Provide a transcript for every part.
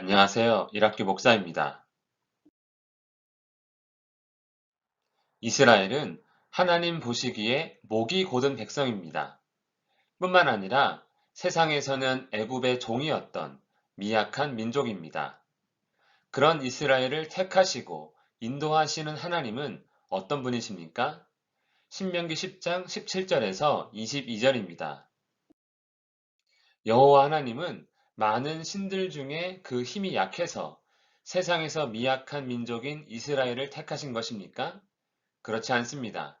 안녕하세요. 일학기 목사입니다. 이스라엘은 하나님 보시기에 목이 곧은 백성입니다. 뿐만 아니라 세상에서는 애굽의 종이었던 미약한 민족입니다. 그런 이스라엘을 택하시고 인도하시는 하나님은 어떤 분이십니까? 신명기 10장 17절에서 22절입니다. 여호와 하나님은 많은 신들 중에 그 힘이 약해서 세상에서 미약한 민족인 이스라엘을 택하신 것입니까? 그렇지 않습니다.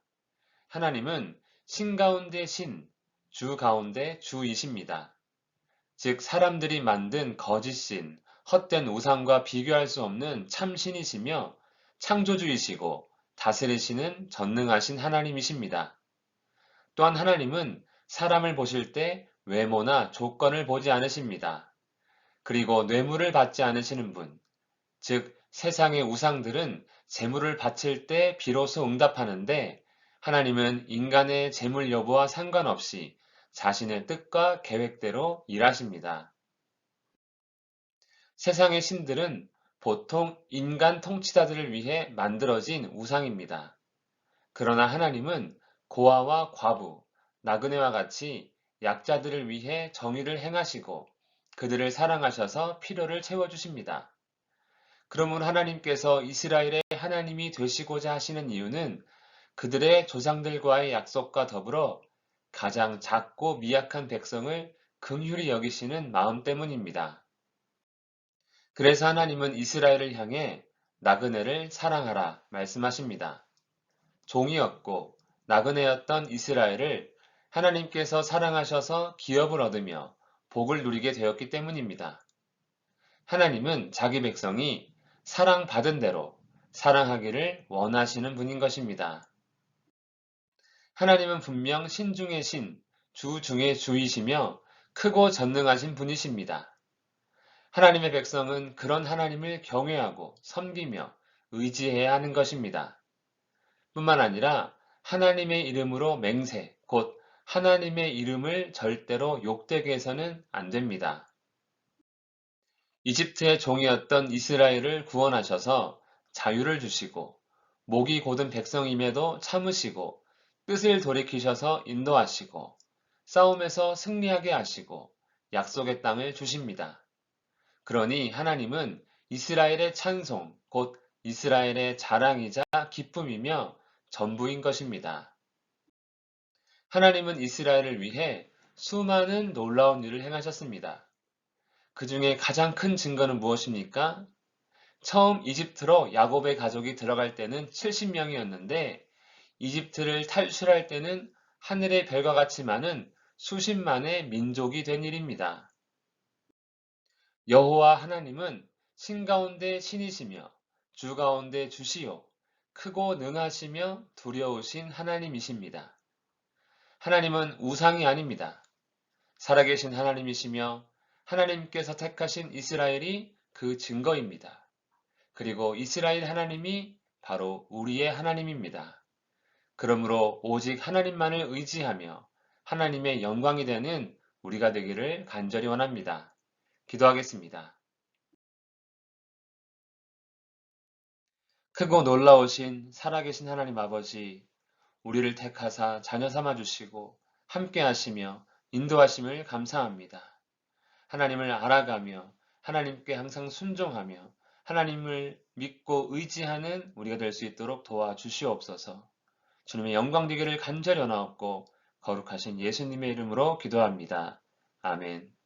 하나님은 신 가운데 신, 주 가운데 주이십니다. 즉, 사람들이 만든 거짓신, 헛된 우상과 비교할 수 없는 참신이시며 창조주이시고 다스리시는 전능하신 하나님이십니다. 또한 하나님은 사람을 보실 때 외모나 조건을 보지 않으십니다. 그리고 뇌물을 받지 않으시는 분, 즉 세상의 우상들은 재물을 바칠 때 비로소 응답하는데 하나님은 인간의 재물 여부와 상관없이 자신의 뜻과 계획대로 일하십니다. 세상의 신들은 보통 인간 통치자들을 위해 만들어진 우상입니다. 그러나 하나님은 고아와 과부, 나그네와 같이 약자들을 위해 정의를 행하시고 그들을 사랑하셔서 필요를 채워주십니다. 그러면 하나님께서 이스라엘의 하나님이 되시고자 하시는 이유는 그들의 조상들과의 약속과 더불어 가장 작고 미약한 백성을 긍휼히 여기시는 마음 때문입니다. 그래서 하나님은 이스라엘을 향해 나그네를 사랑하라 말씀하십니다. 종이었고 나그네였던 이스라엘을 하나님께서 사랑하셔서 기업을 얻으며 복을 누리게 되었기 때문입니다. 하나님은 자기 백성이 사랑받은 대로 사랑하기를 원하시는 분인 것입니다. 하나님은 분명 신 중의 신, 주 중의 주이시며 크고 전능하신 분이십니다. 하나님의 백성은 그런 하나님을 경외하고 섬기며 의지해야 하는 것입니다. 뿐만 아니라 하나님의 이름으로 맹세, 곧 하나님의 이름을 절대로 욕되게 해서는 안 됩니다. 이집트의 종이었던 이스라엘을 구원하셔서 자유를 주시고 목이 곧은 백성임에도 참으시고 뜻을 돌이키셔서 인도하시고 싸움에서 승리하게 하시고 약속의 땅을 주십니다. 그러니 하나님은 이스라엘의 찬송, 곧 이스라엘의 자랑이자 기쁨이며 전부인 것입니다. 하나님은 이스라엘을 위해 수많은 놀라운 일을 행하셨습니다. 그 중에 가장 큰 증거는 무엇입니까? 처음 이집트로 야곱의 가족이 들어갈 때는 70명이었는데 이집트를 탈출할 때는 하늘의 별과 같이 많은 수십만의 민족이 된 일입니다. 여호와 하나님은 신 가운데 신이시며 주 가운데 주시요 크고 능하시며 두려우신 하나님이십니다. 하나님은 우상이 아닙니다. 살아계신 하나님이시며 하나님께서 택하신 이스라엘이 그 증거입니다. 그리고 이스라엘 하나님이 바로 우리의 하나님입니다. 그러므로 오직 하나님만을 의지하며 하나님의 영광이 되는 우리가 되기를 간절히 원합니다. 기도하겠습니다. 크고 놀라우신 살아계신 하나님 아버지, 우리를 택하사 자녀 삼아 주시고 함께 하시며 인도하심을 감사합니다. 하나님을 알아가며 하나님께 항상 순종하며 하나님을 믿고 의지하는 우리가 될 수 있도록 도와주시옵소서. 주님의 영광 되기를 간절히 원하옵고 거룩하신 예수님의 이름으로 기도합니다. 아멘.